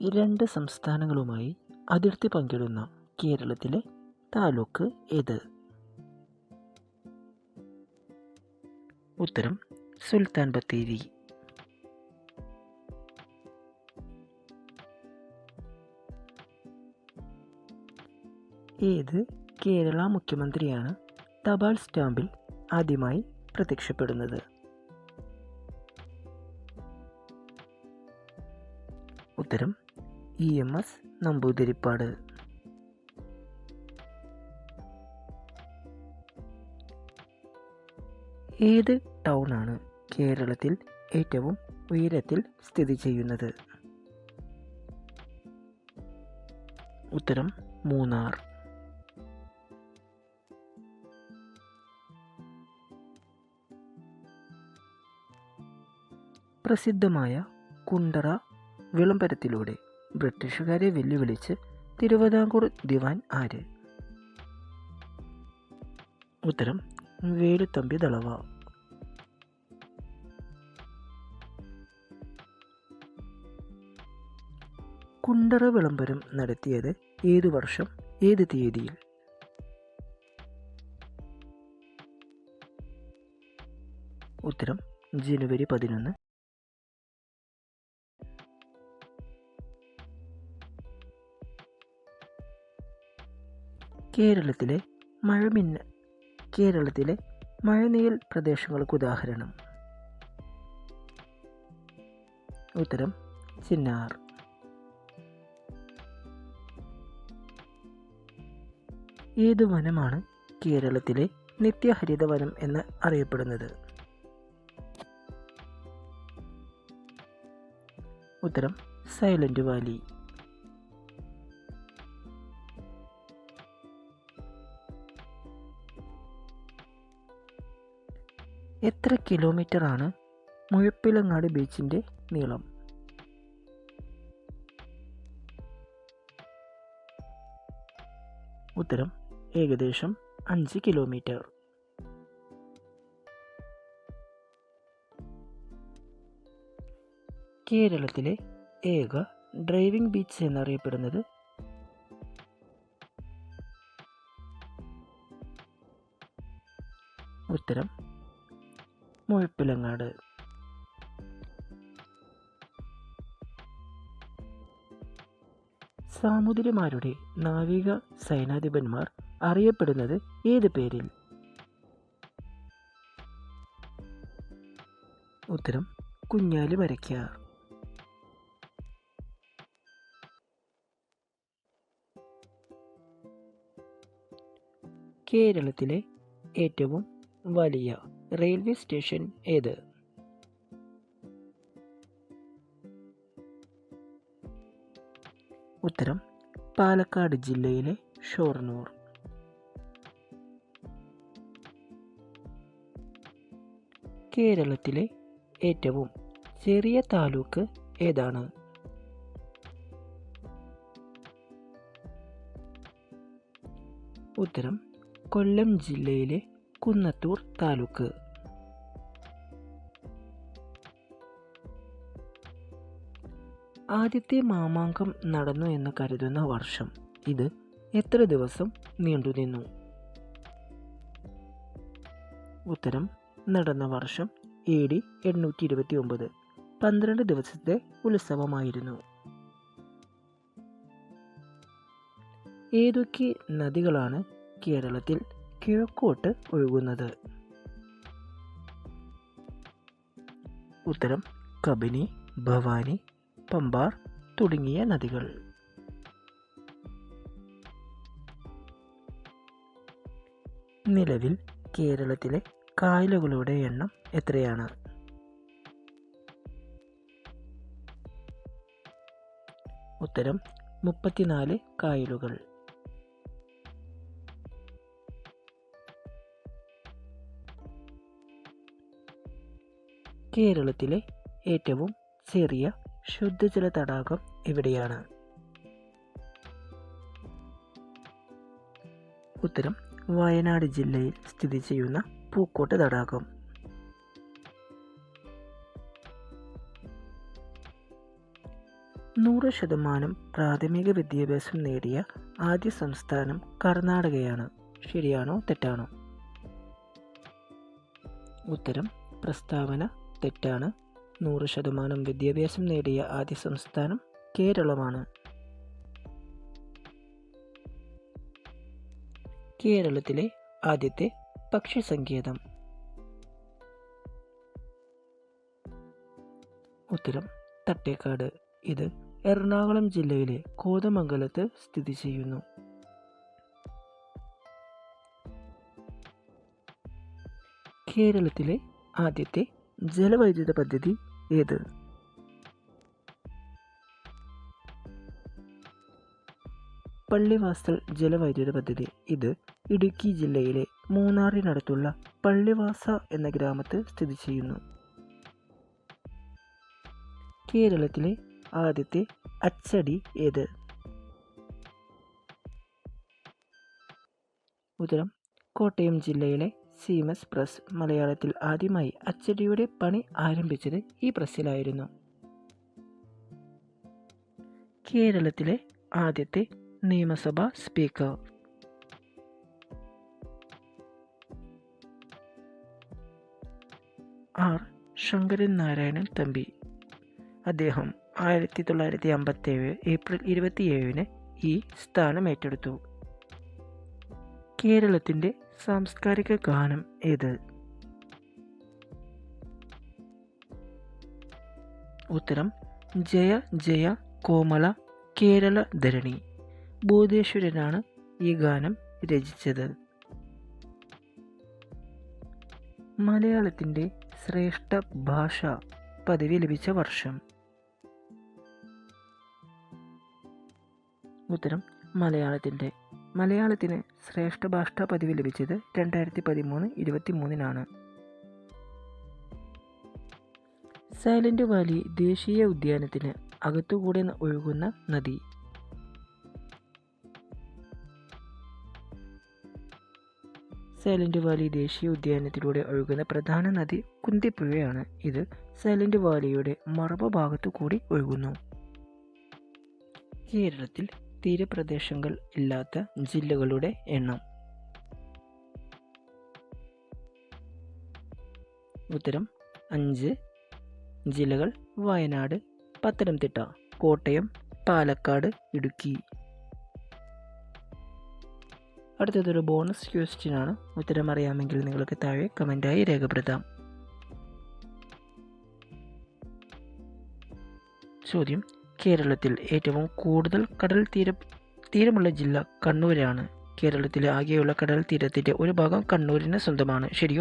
ഈ രണ്ട് സംസ്ഥാനങ്ങളുമായി അതിർത്തി പങ്കിടുന്ന കേരളത്തിലെ താലൂക്ക് ഏത്? ഉത്തരം സുൽത്താൻ ബത്തേരി. ഏത് കേരള മുഖ്യമന്ത്രിയാണ് തപാൽ സ്റ്റാമ്പിൽ ആദ്യമായി പ്രത്യക്ഷപ്പെടുന്നത്? ഉത്തരം ഇ എം എസ് നമ്പൂതിരിപ്പാട് ഏത് ടൗണാണ് കേരളത്തിൽ ഏറ്റവും ഉയരത്തിൽ സ്ഥിതി ചെയ്യുന്നത്? ഉത്തരം മൂന്നാർ. പ്രസിദ്ധമായ കുണ്ടറ വിളംബരത്തിലൂടെ. ബ്രിട്ടീഷുകാരെ വെല്ലുവിളിച്ച് തിരുവിതാംകൂർ ദിവാൻ ആര്? ഉത്തരം വേലുത്തമ്പി ദളവ. കുണ്ടറ വിളംബരം നടത്തിയത് ഏതു വർഷം ഏത് തീയതിയിൽ? ഉത്തരം ജനുവരി പതിനൊന്ന് കേരളത്തിലെ മഴമിന്ന കേരളത്തിലെ മഴനീൽ പ്രദേശങ്ങൾക്ക് ഉദാഹരണം. ഉത്തരം ചിന്നാർ. ഏത് വനമാണ് കേരളത്തിലെ നിത്യഹരിത വനം എന്ന് അറിയപ്പെടുന്നത്? ഉത്തരം സൈലന്റ് വാലി. എത്ര കിലോമീറ്റർ ആണ് മുഴപ്പിലങ്ങാട് ബീച്ചിന്റെ നീളം? ഉത്തരം ഏകദേശം അഞ്ച് കിലോമീറ്റർ. കേരളത്തിലെ ഏക ഡ്രൈവിംഗ് ബീച്ച് എന്നറിയപ്പെടുന്നത് ഉത്തരം മുഴപ്പിലങ്ങാട്. സാമൂതിരിമാരുടെ നാവിക സൈനാധിപന്മാർ അറിയപ്പെടുന്നത് ഏത് പേരിൽ? ഉത്തരം കുഞ്ഞാലി മരയ്ക്കാർ കേരളത്തിലെ ഏറ്റവും വലിയ റെയിൽവേ സ്റ്റേഷൻ ഏത്? ഉത്തരം പാലക്കാട് ജില്ലയിലെ ഷോർണൂർ. കേരളത്തിലെ ഏറ്റവും ചെറിയ താലൂക്ക് ഏതാണ്? ഉത്തരം കൊല്ലം ജില്ലയിലെ കുന്നത്തൂർ താലൂക്ക്. ആദ്യത്തെ മാമാങ്കം നടന്നു എന്ന് കരുതുന്ന വർഷം ഇത് എത്ര ദിവസം നീണ്ടുനിന്നു ഉത്തരം നടന്ന വർഷം എ ഡി എണ്ണൂറ്റി ഇരുപത്തി ഒമ്പത് പന്ത്രണ്ട് ദിവസത്തെ ഉത്സവമായിരുന്നു. ഏതൊക്കെ നദികളാണ് കേരളത്തിൽ കിഴക്കോട്ട് ഒഴുകുന്നത്. ഉത്തരം കബിനി ഭവാനി പമ്പാർ തുടങ്ങിയ നദികൾ. നിലവിൽ കേരളത്തിലെ കായലുകളുടെ എണ്ണം എത്രയാണ്? ഉത്തരം മുപ്പത്തിനാല് കായലുകൾ. കേരളത്തിലെ ഏറ്റവും ചെറിയ ശുദ്ധജല തടാകം എവിടെയാണ്? ഉത്തരം വയനാട് ജില്ലയിൽ സ്ഥിതി ചെയ്യുന്ന പൂക്കോട്ട് തടാകം. നൂറ് ശതമാനം പ്രാഥമിക വിദ്യാഭ്യാസം നേടിയ ആദ്യ സംസ്ഥാനം കർണാടകയാണ്. ശരിയാണോ തെറ്റാണോ? ഉത്തരം പ്രസ്താവന തെറ്റാണ്. നൂറ് ശതമാനം വിദ്യാഭ്യാസം നേടിയ ആദ്യ സംസ്ഥാനം കേരളമാണ്. കേരളത്തിലെ ആദ്യത്തെ പക്ഷി സങ്കേതം ഉത്തരം തട്ടേക്കാട്. ഇത് എറണാകുളം ജില്ലയിലെ കോതമംഗലത്ത് സ്ഥിതി ചെയ്യുന്നു. കേരളത്തിലെ ആദ്യത്തെ ജലവൈദ്യുത പദ്ധതി ഏത്? പള്ളിവാസൽ ജലവൈദ്യുത പദ്ധതി. ഇത് ഇടുക്കി ജില്ലയിലെ മൂന്നാറിനടുത്തുള്ള പള്ളിവാസ എന്ന ഗ്രാമത്ത് സ്ഥിതി ചെയ്യുന്നു. കേരളത്തിലെ ആദ്യത്തെ അച്ചടി ഏത്? ഉത്തരം കോട്ടയം ജില്ലയിലെ സീമസ് പ്രസ് മലയാളത്തിൽ ആദ്യമായി അച്ചടിയുടെ പണി ആരംഭിച്ചത് ഈ പ്രസ്സിലായിരുന്നു. കേരളത്തിലെ ആദ്യത്തെ നിയമസഭാ സ്പീക്കർ. ആർ. ശങ്കരൻ നാരായണൻ തമ്പി. അദ്ദേഹം ആയിരത്തി തൊള്ളായിരത്തി അമ്പത്തേഴ് ഏപ്രിൽ ഇരുപത്തിയേഴിന് ഈ സ്ഥാനം ഏറ്റെടുത്തു. കേരളത്തിന്റെ സാംസ്കാരിക ഗാനം ഏത്? ഉത്തരം ജയ ജയ കോമള കേരള ധരണി. ബോധേശ്വരനാണ് ഈ ഗാനം രചിച്ചത്. മലയാളത്തിന്റെ ശ്രേഷ്ഠ ഭാഷ പദവി ലഭിച്ച വർഷം. ഉത്തരം മലയാളത്തിന്റെ മലയാളത്തിന് ശ്രേഷ്ഠ ഭാഷാ പദവി ലഭിച്ചത് രണ്ടായിരത്തി പതിമൂന്ന് ഇരുപത്തി മൂന്നിനാണ് സൈലന്റ് വാലി ദേശീയ ഉദ്യാനത്തിന് അകത്തുകൂടെ ഒഴുകുന്ന നദി. സൈലന്റ് വാലി ദേശീയ ഉദ്യാനത്തിലൂടെ ഒഴുകുന്ന പ്രധാന നദി കുന്തിപ്പുഴയാണ്. ഇത് സൈലന്റ് വാലിയുടെ മറവ് ഭാഗത്തു കൂടി ഒഴുകുന്നു. കേരളത്തിൽ തീരപ്രദേശങ്ങൾ ഇല്ലാത്ത ജില്ലകളുടെ എണ്ണം. ഉത്തരം അഞ്ച്. ജില്ലകൾ വയനാട് പത്തനംതിട്ട കോട്ടയം പാലക്കാട് ഇടുക്കി. അടുത്തതൊരു ബോണസ് ക്വസ്റ്റ്യൻ ആണ് ഉത്തരം അറിയാമെങ്കിൽ നിങ്ങൾക്ക് താഴെ കമന്റായി രേഖപ്പെടുത്താം. ചോദ്യം കേരളത്തിൽ ഏറ്റവും കൂടുതൽ കടൽ തീര തീരമുള്ള ജില്ല കണ്ണൂരാണ്. കേരളത്തിലെ ആകെയുള്ള കടൽ തീരത്തിന്റെ ഒരു ഭാഗം കണ്ണൂരിന് സ്വന്തമാണ്. ശരിയോ?